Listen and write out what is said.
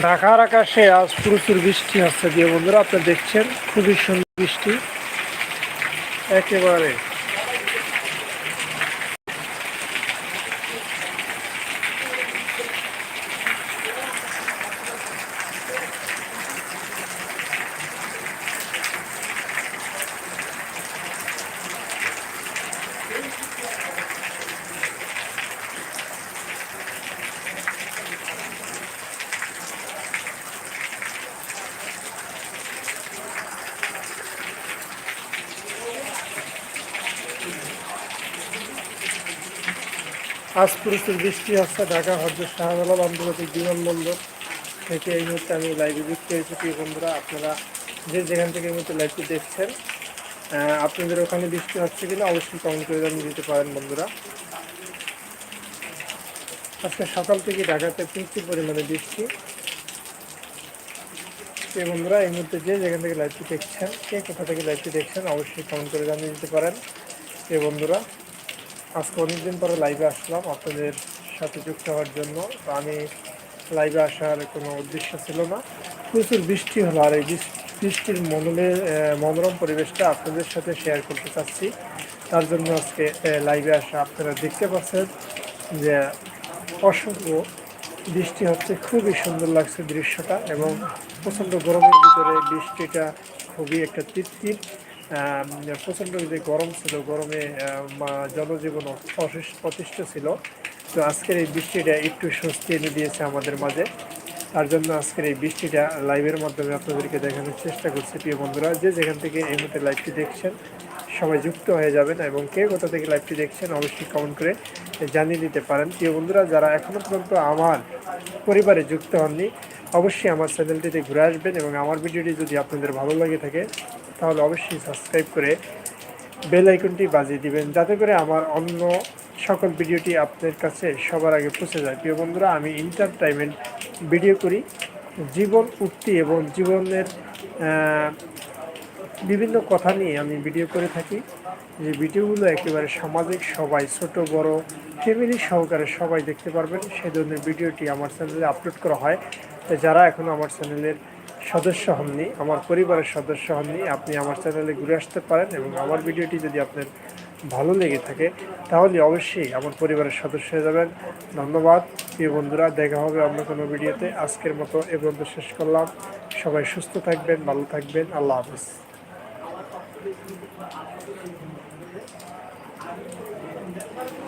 ঢাকার আকাশে আজ প্রচুর বৃষ্টি হচ্ছে দিয়ে বন্ধুরা আপনারা দেখছেন খুবই সুন্দর বৃষ্টি। একেবারে। আজ প্রচুর বৃষ্টি হচ্ছে, ঢাকা হজরত শাহজালাল আন্তর্জাতিক বিমানবন্দর থেকে এই মুহূর্তে আমি লাইভে যুক্ত হয়েছি। প্রিয় বন্ধুরা, আপনারা যে যেখান থেকে এই মুহূর্তে লাইভটি দেখছেন আপনাদের ওখানে বৃষ্টি হচ্ছে কিনা অবশ্যই কমেন্ট করে জানিয়ে দিতে পারেন বন্ধুরা। আজকে সকাল থেকে ঢাকাতে প্রচুর পরিমাণে বৃষ্টি। প্রিয় বন্ধুরা, এই মুহূর্তে যে যেখান থেকে লাইভটি দেখছেন, কে কোথা থেকে লাইভটি দেখছেন, অবশ্যই কমেন্ট করে জানিয়ে দিতে পারেন। প্রিয় বন্ধুরা আজকে অনেকদিন পরে লাইভে আসলাম আপনাদের সাথে যুক্ত হওয়ার জন্য। আমি লাইভে আসার কোনো উদ্দেশ্য ছিল না। প্রচুর বৃষ্টি হলো আর এই বৃষ্টির মনোলে মনোরম পরিবেশটা আপনাদের সাথে শেয়ার করতে চাচ্ছি। তার জন্য আজকে লাইভে আসা আপনারা দেখতে পাচ্ছেন যে অসংখ্য বৃষ্টি হচ্ছে। খুবই সুন্দর লাগছে দৃশ্যটা এবং প্রচণ্ড গরমের ভিতরে বৃষ্টিটা খুবই একটা তৃপ্তির প্রচণ্ড যে গরম ছিল, গরমে জনজীবন অতিষ্ঠ ছিল। তো আজকের এই বৃষ্টিটা একটু স্বস্তি এনে দিয়েছে আমাদের মাঝে। তার জন্য আজকের এই বৃষ্টিটা লাইভের মাধ্যমে আপনাদেরকে দেখানোর চেষ্টা করছি, প্রিয় বন্ধুরা। যে যেখান থেকে এই মুহূর্তে লাইভটি দেখছেন, সবাই যুক্ত হয়ে যাবেন এবং কে কোথা থেকে লাইভটি দেখছেন অবশ্যই কমেন্ট করে জানিয়ে দিতে পারেন। প্রিয় বন্ধুরা, যারা এখনও পর্যন্ত আমার পরিবারে যুক্ত হননি, অবশ্যই আমার চ্যানেলটিতে ঘুরে আসবেন এবং আমার ভিডিওটি যদি আপনাদের ভালো লাগে থাকে তাহলে অবশ্যই সাবস্ক্রাইব করে বেল আইকনটি বাজিয়ে দিবেন। যাতে করে আমার অন্য সকল ভিডিওটি আপনাদের কাছে সবার আগে পৌঁছে যায়। প্রিয় বন্ধুরা, আমি এন্টারটেনমেন্ট ভিডিও করি। জীবন উক্তি এবং জীবনের বিভিন্ন কথা নিয়ে আমি ভিডিও করে থাকি। যে ভিডিওগুলো একেবারে সামাজিক, সবাই ছোট, বড় ফ্যামিলি সহকারে সবাই দেখতে পারবেন। সেই ধরনের ভিডিওটি আমার চ্যানেলে আপলোড করা হয়। যারা এখনও আমার চ্যানেলের সদস্য হননি, আমার পরিবারের সদস্য হননি, আপনি আমার চ্যানেলে ঘুরে আসতে পারেন এবং আমার ভিডিওটি যদি আপনার ভালো লেগে থাকে, তাহলে অবশ্যই আমার পরিবারের সদস্য হয়ে যাবেন। ধন্যবাদ। প্রিয় বন্ধুরা, দেখা হবে অন্য কোনো ভিডিওতে। আজকের মতো এ পর্যন্ত শেষ করলাম। সবাই সুস্থ থাকবেন, ভালো থাকবেন। আল্লাহ হাফিজ।